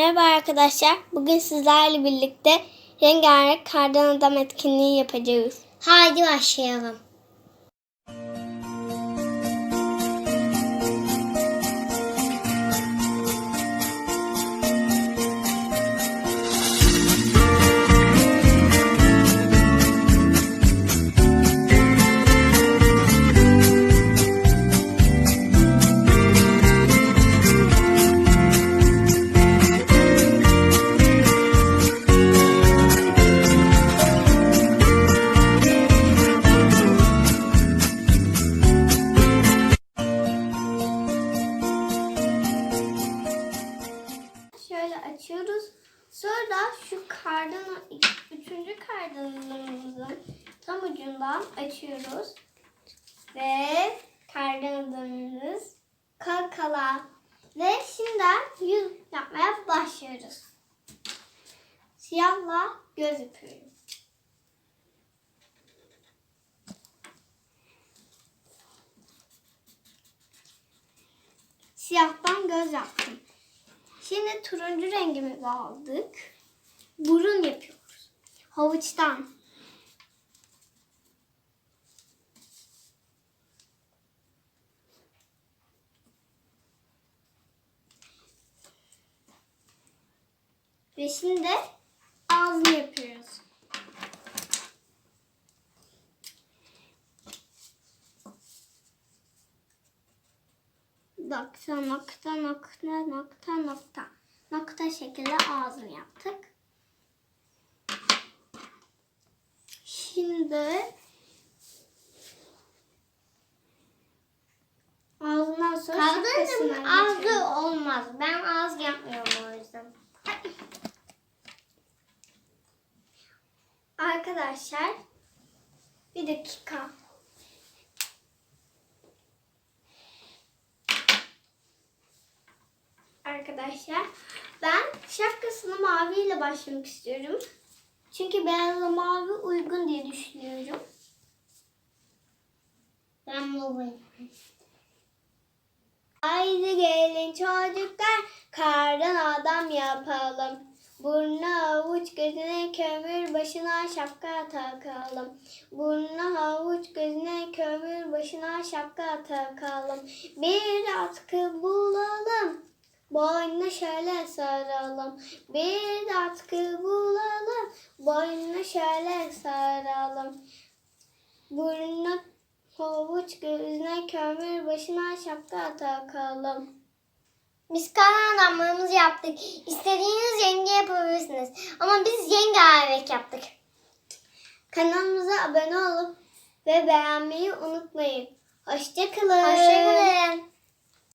Merhaba arkadaşlar. Bugün sizlerle birlikte rengarenk kardan adam etkinliği yapacağız. Haydi başlayalım. Açıyoruz. Sonra şu kardan, üçüncü kardanımızın tam ucundan açıyoruz. Ve kardan adamımız kalkala. Ve şimdi yüz yapmaya başlıyoruz. Siyahla göz yapıyoruz. Siyahtan göz yaptım. Şimdi turuncu rengimizi aldık. Burun yapıyoruz. Havuçtan. Ve şimdi ağzını yapıyoruz. Nokta nokta nokta nokta nokta. Nokta şekilde ağzını yaptık. Şimdi ağzından sonra Kaldırdım ağzı olmaz. Ben ağız yapmıyorum o yüzden. Arkadaşlar bir dakika. Arkadaşlar ben şapkasını maviyle başlamak istiyorum. Çünkü beyazla mavi uygun diye düşünüyorum. Ben babayım. Haydi gelin çocuklar kardan adam yapalım. Burnu havuç gözüne kömür başına şapka takalım. Burnu havuç gözüne kömür başına şapka takalım. Bir atkı bulalım. Boynuna şöyle saralım. Bir atkı bulalım. Boynuna şöyle saralım. Burnu havuç gözüne kömür başına şapka takalım. Biz kalan adamlarımızı yaptık. İstediğiniz rengi yapabilirsiniz. Ama biz rengarenk yaptık. Kanalımıza abone olup ve beğenmeyi unutmayın. Hoşçakalın. Hoşçakalın.